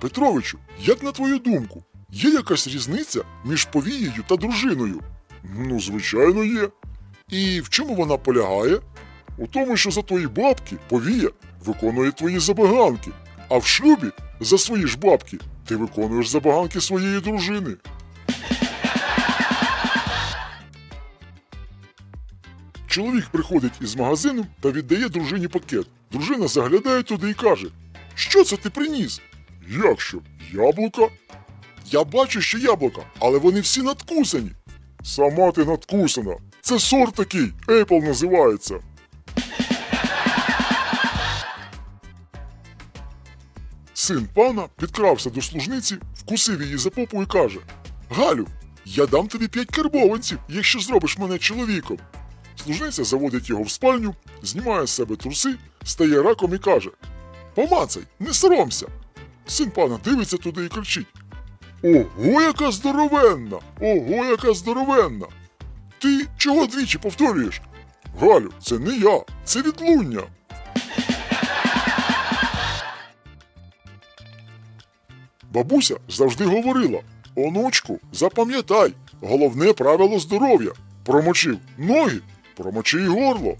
Петровичу, як на твою думку, є якась різниця між повією та дружиною? Ну, звичайно, є. І в чому вона полягає? У тому, що за твої бабки повія виконує твої забаганки, а в шлюбі за свої ж бабки ти виконуєш забаганки своєї дружини. Чоловік приходить із магазину та віддає дружині пакет. Дружина заглядає туди і каже: Що це ти приніс? Як що? Яблука? Я бачу, що яблука, але вони всі надкусані. Сама ти надкусана. Це сорт такий, Apple називається. Син пана підкрався до служниці, вкусив її за попу і каже: Галю, я дам тобі п'ять карбованців, якщо зробиш мене чоловіком. Служниця заводить його в спальню, знімає з себе труси, стає раком і каже: Помацай, не соромся. Син пана дивиться туди і кричить: Ого, яка здоровенна! Ого, яка здоровенна! Ти чого двічі повторюєш? Галю, це не я, це відлуння. Бабуся завжди говорила: онучку, запам'ятай, головне правило здоров'я. Промочив ноги, промочи й горло.